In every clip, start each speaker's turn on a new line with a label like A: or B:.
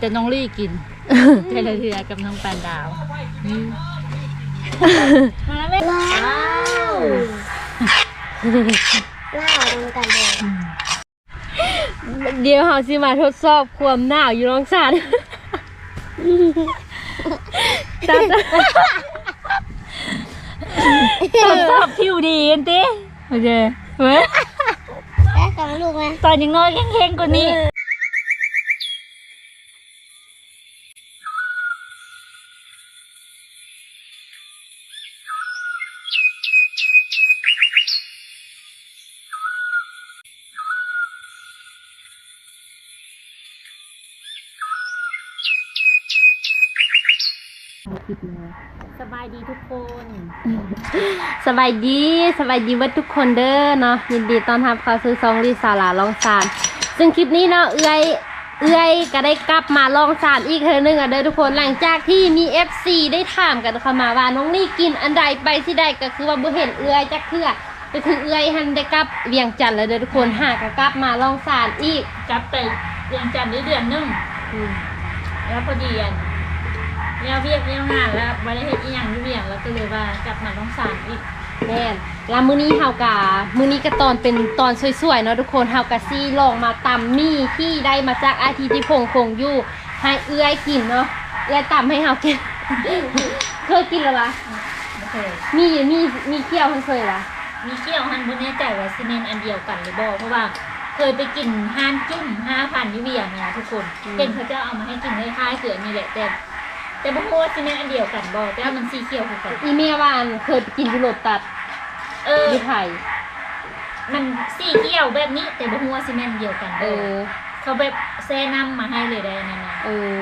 A: แต่น้องลี่กินเทเลเทือกับน้องปานดาวอืมมาแล้วแม่
B: ว้าว
A: ว้าว
B: ว้าวตรงกันเลย
C: เดี๋ยวเราสิมาทดสอบความหนาวอยู่น้องสารตัด
A: ทดสอบผิวดีกันติโอเคเว้ย
B: ได้ของลูกไหม
A: ตอนยังน้อยแข็งๆกว่านี้ สบายดีทุกคน
C: สบายดีสบายดีเว่าทุกคนเด้อเนาะยินดีต้อนรับเข้าสู่ซองรีสาราลองสารซึ่งคลิปนี้เนาะเอื้อยเอื้อยก็ได้กลับมาลองสารอีกเทอนึงอะเด้อทุกคนหลังจากที่มี FC ได้ถามกันเข้ามาว่าน้องนี่กินอันใดไปที่ใดก็คือว่าบ่เห็นเอื้อยจักเทื่อก็คือเอื้อยหันได้กลับเวียงจันทน์แล้วเด้อทุกคนหากก็กลับมาลองสารอีก
A: จับแต่เดือนจันทร์ได้เดือนหนึงแล้วพอดีอัน เนี่ยเวียกเนี่ยงานแล้วไม่ได้เห็นอีหยังอยู่เวียงแล้วก็เลยว่ากลับมาต้องสารอีก
C: แม่นแล้วมื้อนี้เฮากะมื้อนี้ก็ตอนเป็นตอนสวยๆเนาะทุกคนเฮากะซี่ลองมาตำมี่ที่ได้มาจากอาทิตย์ที่พงคงอยู่ให้เอื้อยกินเนาะเอื้อยตำให้เฮากิน เคยกินแล้ววะ
A: โอเค
C: มีมีมีเคี่ยวเพิ่นเคยวะ
A: มีเกี่ยวหันบนแน่ใจว่าซีเมนต์อันเดียวกันหรือบ่เพราะว่าเคยไปกินห้านจุ่มห้าพันที่เวียงนะทุกคนเห็นเขาจะเอามาให้กินคล้ายๆเสือนี่แหละแต่ แต่บ่ฮู้ว่าซีเมนต์อันเดียวกันบ่แต่ว่ามันสีเขียวคือกัน
C: อีเมียวานเคยไปกินอยู่โลตัด
A: เออ
C: อยู่ไทย
A: มันสีเขียวแบบนี้ แต่บ่ฮู้ว่าซีเมนต์อันเดียวกัน
C: เอ
A: บ่
C: อ
A: เขาแบบแซ่น้ำมาให้เลยได้นั่นน่ะ
C: เออ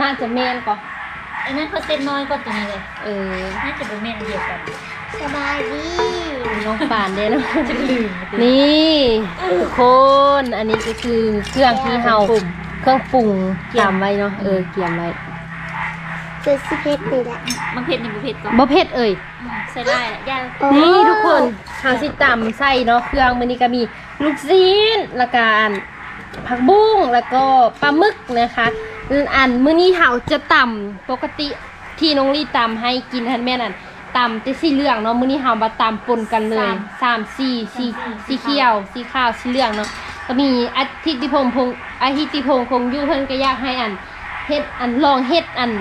C: น่าจะแม่นก็
A: อันนั้นเขาเซ็นน้อยกว่าตัวนี้เลย
C: เออ
A: น่าจะเป็นเมนอันเดียวกัน
B: สบายดี
C: น้องปานเด้เนาะ
A: จะลืม
C: นี่ทุกคน อันนี้ก็คือเครื่องที่เฮาเครื่องปรุงเกี่ยมไว้เนาะ เออ เกี่ยมไว้
B: คือสิเพชรนี่แหละ
A: มันเผ็ดนี่บ่เผ็ดก่อน
C: บ่เผ็ดเอ่ย
A: ใส่ได้ย่าง
B: โอ้
C: นี่ทุกคนทางสิตำใส่เนาะเครื่องมันนี้ก็มีลูกซีนแล้วก็อันผักบุ้งแล้วก็ปลาหมึกนะคะอันมื้อนี้เฮาจะตำปกติที่น้องลี่ตำให้กินทันแม่นั่นตำแต่สีเหลืองเนาะมื้อนี้เฮามาตำปนกันเลยสามสี่สีสีเขียวสีขาวสีเหลืองเนาะก็มีอาทิตย์ที่พงษ์พงษ์อาทิตย์ที่พงษ์คงอยู่เพิ่นก็อยากให้อันเฮ็ดอันลองเฮ็ดอัน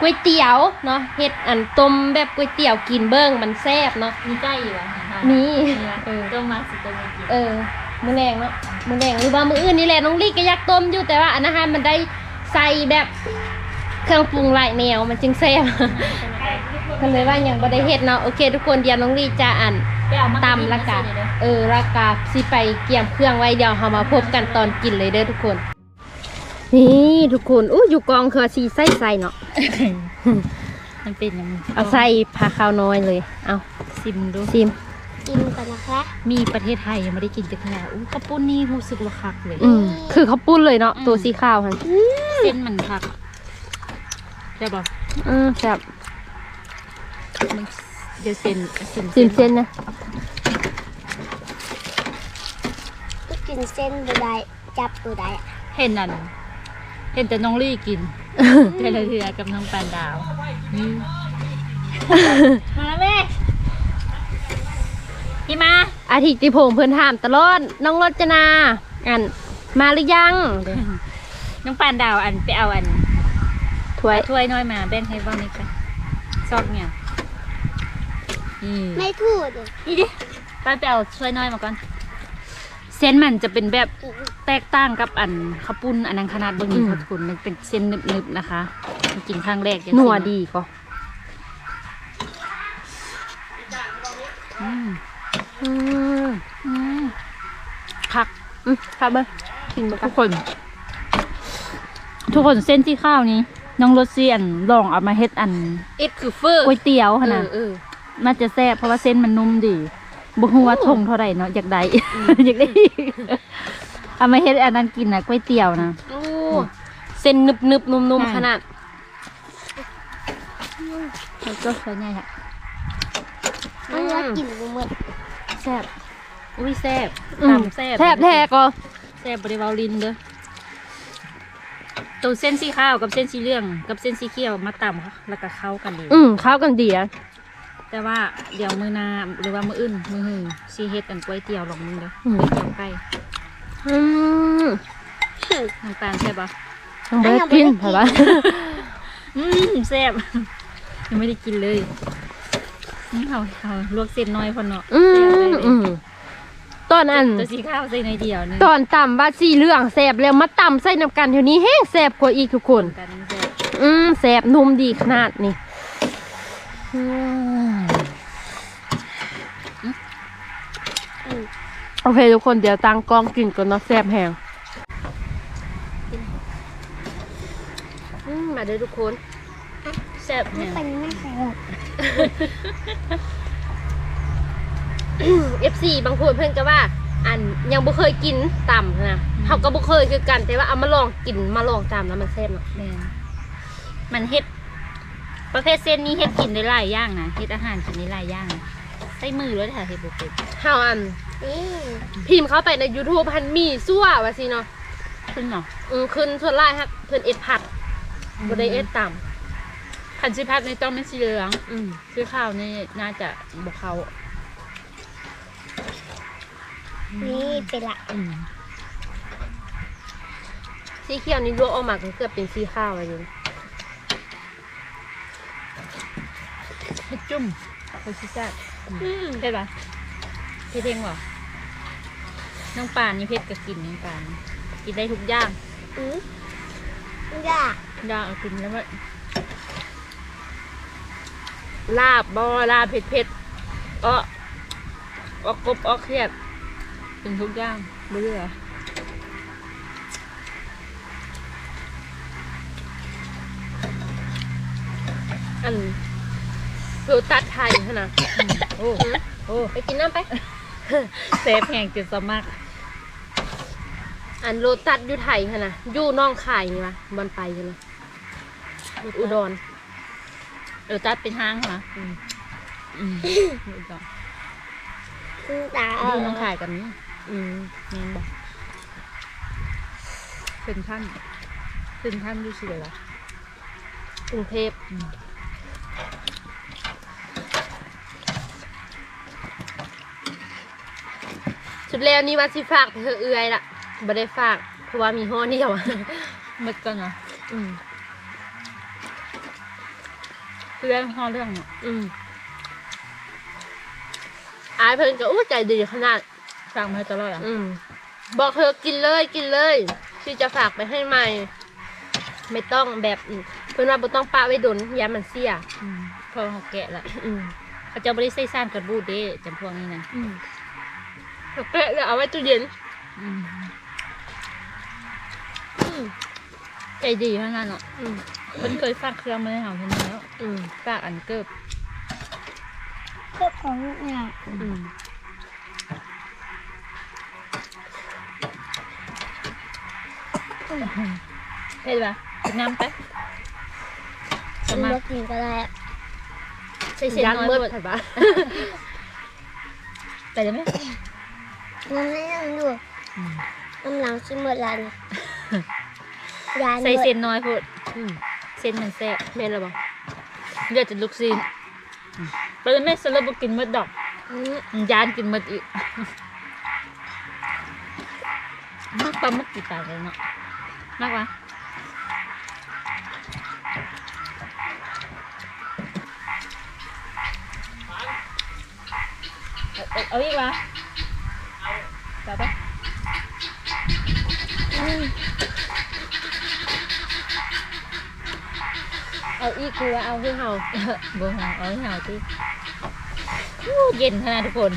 C: ก๋วยเตี๋ยวเนาะเฮ็ดอันต้มแบบก๋วยเตี๋ยวกินเบิ่งมันแซ่บเนาะ
A: มีใกล้อยู่อะ
C: มี
A: เออต้มมาสิต้มมากิน
C: เออมือแรงเนาะมือแรงหรือว่ามืออื่นนี่แหละน้องลี่ก็อยากต้มอยู่แต่ว่าอันนั้นให้มันได้ใส่แบบเครื่องปรุงหลายแนวมันจึงแซ่บก็เลยว่ายังบ่ได้เฮ็ดเนาะโอเค ทุกคนเดี๋ยวน้องลี่จะอ่าน
A: ไปเอามา
C: ตำละกะเออละกะสิไปเกี่ยมเครื่องไว้เดี๋ยวเฮามาพบกันตอนกินเลยเด้อทุกคน นี่ทุกคนอู้อยู่กองคือสีใส่ใส่เนาะ
A: มันเป็นยัง
C: เอาใส่ผักข้าวน้อยเลย เอา
A: ซิมดู
C: ซิม
B: กินก่อนนะคะ
A: มีประเทศไทยยังไม่ได้กินจักแค่อู้ข้าวปุ้นนี่รู้สึกว่าคักเลย
C: อืมคือเขาวปุ้นเลยเนาะ ตัวสีขาวหั่น
A: เส้นมันคักใช่ป่ะ
C: อืมแซ่บ
A: มันเดี๋ยวเส้นเส้น
C: ซิมเส้นนะ
B: ก็กินเส้นบุได้จับบุได้อะ
A: เห็นนั่น เห็นแต่น้องลี่กินเทเลเทือกับน้องปานดาวอืมมาแล้วแม่พี่มา
C: อาทิตย์ที่พงษ์เพิ่นถามตลอดน้องรจนาอันมาหรือยัง
A: น้องปานดาวอันไปเอาอัน
C: ถ้วย
A: ถ้วยน้อยมาแบ่งให้บ้างนี่กันซอกเนี่ยนี่
B: ไม่พูดเลย
A: นี่ดิไปไปเอาถ้วยน้อยมาก่อน เส้นมันจะเป็นแบบแตกต่างกับอันข้าวปุ้นอันนั้นขนาดเบางนี้ค่ะทุกคนมันเป็นเส้นหนึบๆนะคะกินครั้งแรกยัง
C: หนัว
A: สิ
C: ดีก็
A: อืม
C: อืม
A: อืม
C: ผักอืมครับเบิ้งกินบ่กั
A: ทุ
C: น
A: กคน ทุกคนเส้นที่ข้าวนี้ น้องรสเซียนลองเอามาเฮ็ดอัน
C: เอ็ดคือเฟอร์
A: ก๋วยเตี๋ยวขนาด
C: เออ
A: น่าจะแซ่บเพราะว่าเส้นมันนุ่มดี บุหัวาทงเท่าไหร่เนาะอยากได้ อยากได้อีกเอามาเฮ็ดอันนั้นกินนะก๋วยเตี๋ยวนะ
C: โอ้เส้นนึบนึบๆนุ่ม
A: อืม
C: ๆขนาด
A: แล้วก็ใช้ง่ายค่ะ
B: มันว่ากินบุหมด
A: แซ่บอุ้ยแซ่บ
C: อืม
A: ตำแซ่บ
C: แทบแท้ก็
A: แซ่บบริวารลินเด้อตัวเส้นสีขาวกับเส้นสีเหลือง กับเส้นสีเขียวมาต่ำแล้วก็เข้ากันดี
C: อืมเข้ากันดีอะ
A: แต่ว่าเดี๋ยวมือหนาหรือว่ามืออื่น มือหึงซีเฮ็ดอันก๋วยเตี๋ยวหรอกมึงเด้อ
C: อืม
A: ก๋วยเตี๋ยวไก่
C: อืม
A: น้ำตาลใช่ปะ
C: ต้องไปกินเหรอวะ
A: อืมแซ่บยังไม่ได้กินเลยนี่เขาเขาลวกเส้นน้อยพอเนาะ
C: อื
A: แซ่บเลย
C: ม
A: เลย
C: อืมตอนอัน
A: ตัวสีขาวใส่ในอยเดียวนึง
C: ตอนต่ำว่าสีเหลืองแสบแล้วมาต่ำใส่น้ำกันเท่านี้แห้งแสบกว่าอีกทุกคน
A: กันแซ่บ
C: อืมแสบนุ่มดีขนาดนี้อืม โอเคทุกคนเดี๋ยวตั้งกล้องกินก่อนเนาะแสบแหงอืมมาเด้อทุกคน
A: แซ่บเนี่ย
B: เป็นไม่ใช่หรอก
C: FC บางคนเพิ่นก็ว่า อันยังบ่เคยกินต่ำนะเขาก็บ่เคยคือกัน แต่ว่าเอามาลองกินมาลองตามแล้วมันแซ่บเนาะ
A: แม่นมันเฮ็ด ประเภทเส้นนี้เฮ็ดกินได้หลายอย่างนะเฮ็ดอาหารกินได้หลายอย่างนะใส่มือเลยค่ะเฮ็ดบ่เป็น
C: เฮาอัน
B: นี่
C: พิมพ์เข้าไปใน YouTube พันมีซั่วว่าสิเนาะ
A: ขึ้นเนาะ
C: อืมขึ้นส่วนไล่ครับเพิ่นเอ็ดผัดบ่ได้เอ็ดต่
A: คันสิพัดในต้องเป็นสีเหลืองำ
C: อืม
A: สีขาวนี่น่าจะบ่เข้า
B: นี่เป็นละ
A: อืม
C: สีเขียวนี่ลวกออกมาก็เกือบเป็นสีขาวอะไรอยู่
A: เฮ็ดจุ่มไปสิจ้าอืมเผ็ดปะ เผ็ดเองบ่น้องปานนี่เผ็ดก็กินน้องปานกินได้ทุกอย่าง
B: อืมยาก
A: ย่างเอากินแล้วมัน
C: ลาบบ่ลาบเผ็ดๆอ้อออกกบออกเครียด
A: เป็นทุกอย่างบ่เหลือ
C: อันโรตัดไทยหั่นน่ะ
A: โอ้
C: อืม
A: โอ้
C: ไปกินน้ำไป
A: เซฟแห่งจุดสมัคร
C: อันโรตัสอยู่ไทยหั่นน่ะอยู่น้องขายนี่วะบอนไปหั่นน่ะอุดร
A: เออจัดเป็นห้างเหรออืมอืมดูก่อน
B: คุณตา
A: ดูน้องขายกันนี่
C: อืม
A: แม่นบอกเป็นท่านเป็นท่านดูสิเลยวะ
C: กรุงเทพ
A: อืม
C: ชุดแล้วนี่ว่าสิฝากเธอเอื้อยล่ะบ่ได้ฝากเพราะว่ามีห่อเดียว
A: มืดกันเนาะ
C: อืม
A: เรื่องห่อเรื่องเนาะ
C: อืมอายเพิ่นก็อู้ใจดีขนาด
A: ฟังมาตลอดอะ
C: อืมบอกเธอกินเลยกินเลยที่จะฝากไปให้ใหม่ ไม่ต้องแบบอืมเพิ่นว่าบ่ต้องปะไว้ดนยามันเสีย
A: อืมพอเขาแกะละ
C: อืม
A: เขาจะบริใส่ซ่านกับบูดเด้จำพวกนี้นะ
C: อืม แล้วก็แล้วเอาไว้ตู้เย็น
A: อืม
C: อืม
A: ใจดีเท่านั้นเนาะ
C: อืม
A: เพิ่นเคยฝากเครื่องมาให้เราเท่านั้นแล้ว
C: อืม
A: ฝากอันเกิบ
B: เพื่อของเนี่ย
C: อืม
A: เห็นปะกินน้ำไปส
B: กิน
A: มัค
B: บ่
A: ร
B: กินก็ได้
A: ใส่เส้น
C: ยัก
A: น้อย
C: มืด
A: หมด
C: ใช่ปะ
A: ไปได้ไหม
B: น้ำไม่นั่งดูน้ำหลังชิมหมดแล้วนี่ยาน
A: ใส่
B: หมด
A: เส้นน้อยพด
C: อืม
A: เส้นมันแซ่บ
C: แม่นแล้วบ่
A: เดี๋ยวจะลุกซีนไปเลยแม่สลับกินหมดดอก
B: อืม
A: ยานกินหมดอีกมากปลาหมึกกี่ตาเลยเนาะมากวะเอาเอาเอาอีกวะจับปะ
C: เอาอีกคือว่าเอาให้เฮา
A: บ่หาเอาให้หาที่เย็นขนาดทุกคน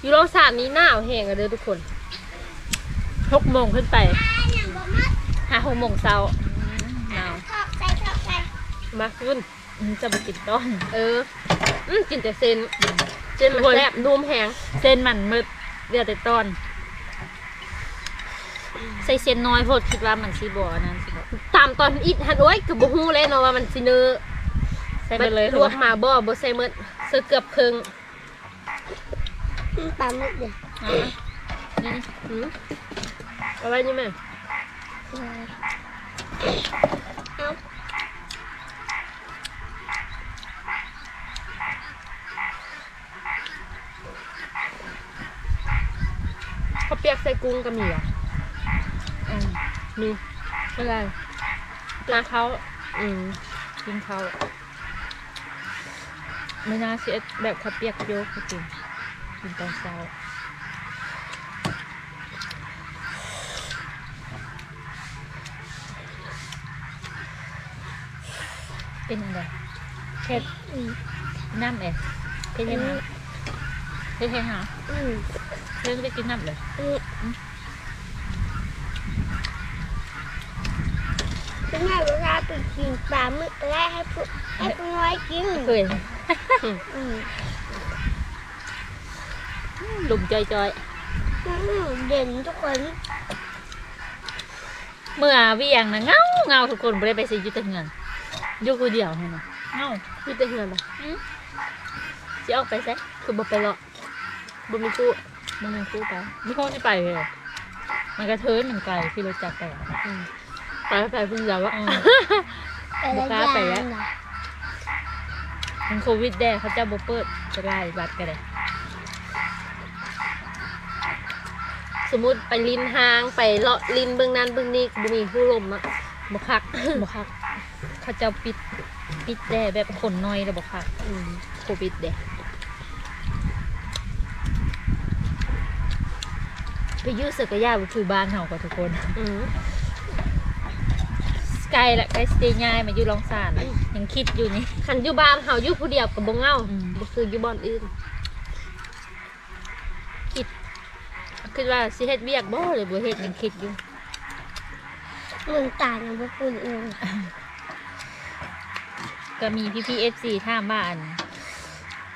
C: อยู่โรงสามนี้หนาวแห้งอะเด้อทุกคน
A: หกโมงขึ้นไปหาหกโมงเช้าหนาว
B: ชอบใส่ชอบใส่
C: มาขึ้น
A: อืมจะมากินต้อน
C: เอออืมกินแต่เส้น เส้นมันแซ่บนุ่มแห้ง
A: เส้นมันมืดเดี๋ยวแต่ต้อน ใส่เส้นน้อยโพดคิดว่ามันสีบ่อนั้นสิบ่
C: ตามตอนอิดหันโอ้ยก็บ่ฮู้เลยเนาะว่ามันสิเนอ
A: ใส่ไปเลย
C: ลวกมาบ่บ่ใส่หมดเสื้อเกือบครึ่ง
B: อืมปลาหมึกเดี๋ยว
A: เอามานี่
C: หืมเอาไว้นี่แม่
B: เลยเอา
C: เขาวเปียกใส่กุ้งก็มีเหรออืมมีไม่เป็นไรนาเขาอืมกินเขาไม่น่าเสียแบบข้าวเปียกโยกจริงกินตอนเช้า
A: เป็นอะไรเผ็ด
B: อืม
A: น้ำเอ๋เผ็ดยังไงเผ็ดยังไง
B: อืม
A: เรื่องไปกินน้ำเลย
B: คุณแม่เวลาไปกินปลาหมึกแรกให้พวกให้พวกน้อยกิน
A: เคย
B: อืม
A: หลุมจอย
B: อืมเด่นทุกคน
A: ๆ เมื่อเวียงนะเงาเงาทุกคนไม่ได้ไปซื้อยุติเงินอยู่คนเดียวให้นะเงา
C: พี่แต่เหือนเหรอ
A: จะออกไปซะ
C: คือบ่ไปหรอกบ่มีตู้
A: มันเป็นคู่ไปไม่พ้องที่ไปเลยมันกระเทินมันไกลที่รถจักรไปอะ
C: อืมไปไปเพิ่งยาวว่า
A: อืม
B: แต่ละ
A: บ่กล้าไปแล้ว
B: อย่างน่ะ
A: มันโควิดแดเขาจะบ่เปิดจะไล่บัตรกันเลย
C: สมมุติไปลินหางไปเลาะลินเบื้องนั้นเบื้องนี้บ่มีผู้ลมอะบ่คัก
A: บ่คักเขาเจ้าปิดปิดแดแบบคนน้อยแล้วบ่คัก
C: อืม
A: โควิดแด ไปอยืดเสือกระยาบุคือบ้านเฮาก็ทุกคน
C: อืม
A: สกายและไกสเตย์ง่ายมาอยู่ลองสานอะยังคิดอยู่นี่
C: คันอยู่บ้านเฮาอยู่ผู้เดียวก็บ่เหงา
A: อืม
C: บ่คืออยู่บ่อนอื่น
A: คิดคิดว่าสิเฮ็ดเวียกบ่หรือบ่เฮ็ดยังคิดอยู่
B: มึงต่างกับพวกคุณเอง
A: ก็มีพี่พี่เอฟซีถามว่าอัน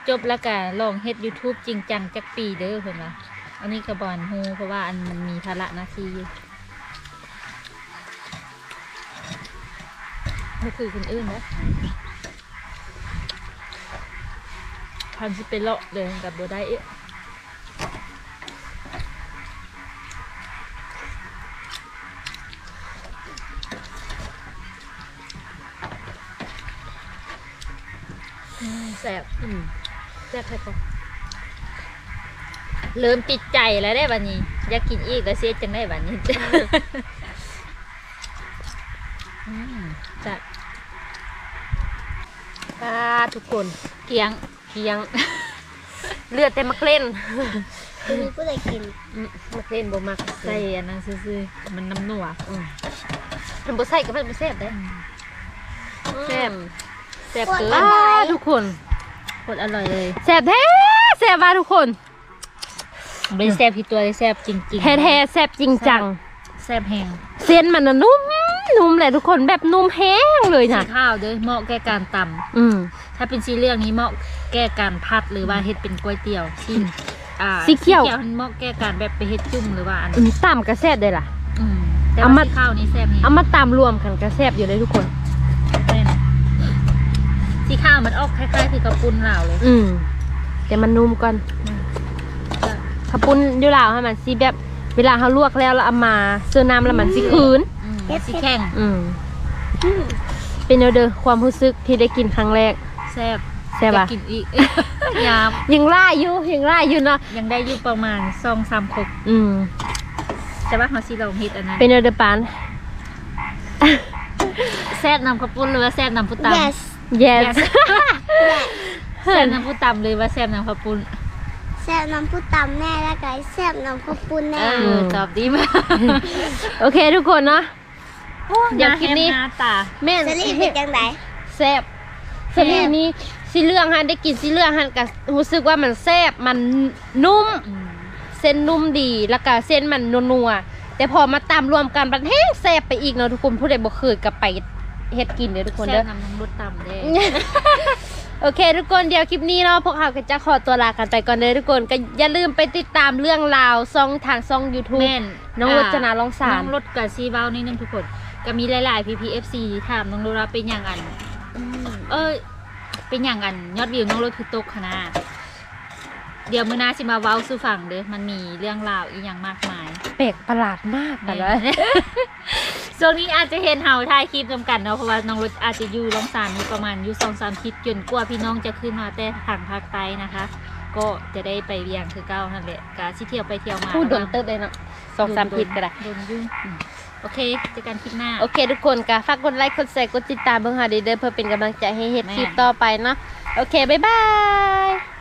A: จบแล้วก็ลองเฮ็ด YouTube จริงจังจักปีเด้อเพิ่นว่า อันนี้ก็บอนฮูเพราะว่าอันมันมีภาระหน้าที่อยู่คือคนอื่นนะพันสิไปเลาะเดินกับบ่ได้เอ๊ะแซ่บ
C: แซ่บแท้ก็
A: เริ่มติดใจแล้วได้บัดนี้ อยากกินอีกแล้วเสียจังได้บัดนี้อืมจะ
C: อ่าทุกคน
A: เกียง
C: เคียง เลือดแต่มักเล่น
B: คุณมีผู้ใดกิน
C: อืมมักเล่นบ่มัก
A: ใส่อันนั้นซื่อๆมันน้ำหนัว
C: อืมมันบ่ใส่ก็มันบ่แซ่บเด้แซ่บ
A: แซ่บเกิน
C: อ่าทุกคน
A: โคตรอร่อยเลย
C: แซ่บแท้แซ่บว่าทุกคน
A: ไม่ได้แซ่บที่ตัวเลยแซ่บจริงๆ
C: แท้ๆแซ่บจริงจัง
A: แซ่บแห้ง
C: เส้นมันน่ะนุ่มนุ่มแหละทุกคนแบบนุ่มแห้งเลย
A: สี
C: นะ
A: ข้าวเด้อเหมาะแก่การต
C: อืมำ
A: ถ้าเป็นสีเหลืองนี้เหมาะแก่การพัดหรือว่าเฮ็ดเป็นก๋วยเตี๋ยวสีอ่า
C: สีเขียว
A: มันเหมาะแก่การแบบไปเฮ็ดจุ่มหรือว่าอัน
C: อืมต่ำกระแซ่บได้ล่ะ
A: อืมแต่
C: เอา
A: ว่า
C: มา
A: สีข้าวนี้แซ่บนี่
C: เอามาตำรวมกันกระแซ่บอยู่เลยทุกคน
A: แม่นสีข้าวมันออกคล้ายๆคือกระปุ้นลาวเลย
C: อืมแต่มันนุ่มก่อน
A: ก็
C: ขาวปุ้นอยู่ลาวให้มันสิแบบ เวลาเขาลวกแล้วแล้วเอามาเสื้อน้ำแล้วมันสิคืน
A: อืมสีแข็ง
C: อืมเป็นเด้อเด้อความรู้สึกที่ได้กินครั้งแรก
A: แซ่บ
C: แซ่บ
A: จะ
C: ปะ
A: กินอีกยาม
C: ยังล่าอยู่ยังล่าอยู่เนาะ
A: ยังได้อยู่ประมาณสองสามครก
C: อืม
A: แต่ว่าเขาสิลองเฮ็ดอันนั้น
C: เป็นเด้อเด้อปาน
A: แซ่บนำข้าวปุ้นหรือว่าแซ่บนำผู้ตำ
B: yes
C: yes
B: yes
A: แซ่บนำผู้ตำเลยว่าแซ่บนำข้าวปุ้น
B: แซ่บน้ำผู้ตำแน่แล้วก็แซ่บน้ำข้าวปุ้นแน่
A: เออตอบดีมาก
C: โอเคทุกคนเนาะ เดี๋ยวคลิปนี้
A: หน้าตา
C: แม่น
B: จะรีบเป็นจังได
C: แซ่บสลีนี้สีเหลืองฮันได้กินสีเหลืองฮันก็รู้สึกว่ามันแซ่บมันนุ่ม
A: อืม
C: เส้นนุ่มดีแล้วก็เส้นมันนัวๆแต่พอมาตามรวมกันมันแห้งแซ่บไปอีกเนาะทุกคนผู้ใดบ่เคยกับไปเฮ็ดกินเด้อทุกคน
A: แซ่
C: เด้
A: บ
C: อ
A: นำน้ำรสตำเด้
C: โอเค ทุกคนเดี๋ยวคลิปนี้เนาะพวกเราก็จะขอตัวลากันไปก่อนเลยทุกคนก็อย่าลืมไปติดตามเรื่องราวซองทางซอง YouTube
A: แม่น
C: น้องรจนาลองสาร
A: น้องรถกับซีเบ้านี่นึงทุกคนก็มีหลายๆ PPFC ถามน้องรถว่าเป็นอย่างอันเอ้ยเป็นอย่างอันยอดวิวน้องรถคือตกขนาดเดี๋ยวมื้อหน้าสิมาเว้าสู่ฟังเด้อมันมีเรื่องราวอีกอย่างมากมาย
C: แปลกประหลาดมากแต่ละ
A: แม่น ช่วงนี้อาจจะเห็นเฮาถ่ายคลิปนำกันเนาะเพราะว่าน้องรถอาจจะอยู่ลองสานอยู่ประมาณอยู่สองสามคลิปจนกว่าพี่น้องจะขึ้นมาแต่ทางภาคใต้นะคะ ก็จะได้ไปเวียงคือเก้านั่นแหละกาสิเที่ยวไปเที่ยวมา
C: พูดโดนเติบเลยเนาะสองสามผิดก็ได้
A: โดนยุ่งอืมโอเคเจอกันคลิปหน้า
C: โอเคทุกคนก็ฝากกดไลค์กดแชร์กดติดตามเบิ่งหาเด้อเพื่อเป็นกำลังใจให้เฮ็ด
A: แม่
C: คลิปต่อไปเนาะโอเคบ๊ายบาย